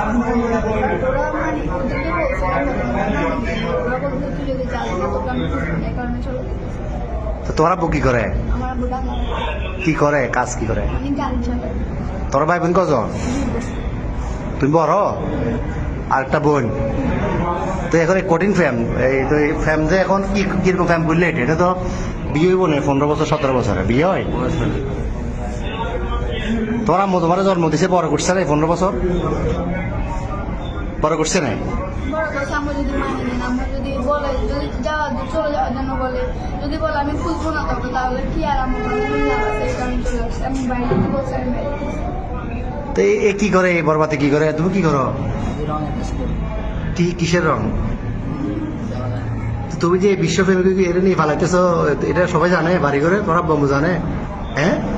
আমরা ওরা মানে ওদেরকে বলছে ওরা বলছে তুই যদি না তোকে আমি এই কারণে চলে গেছে। তো তোমার কি করে? আমার কি করে? কাজ কি করে? আমি তোর ভাই বোন কজন? তুমি বড়? আর একটা বোন? তো এখন এই কঠিন ফ্যাম এই তো এই ফ্যাম যে এখন কি কীরকম ফ্যাম বুঝলে এটা? তো বিয়ে না পনেরো বছর, সতেরো বছরে। বিয়ে হয়। তোমার আম্মু তোমার জন্ম দিছে বড় করছে না এই পনেরো বছর। বড় করছে না বড় কথা আমরা যদি মানি। তো এ- কি করে এই বরবাতে কি করে? তুমি কি করো? কি কিসের রং? তুমি যে বিশ্ব ফেমিকে এটা নিয়ে ফালাইতেছো এটা সবাই জানে বাড়ি করে তোমার বম্বু জানে। হ্যাঁ?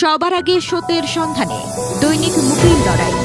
সবার আগে সত্যের সন্ধানে দৈনিক মুকিল লড়াই।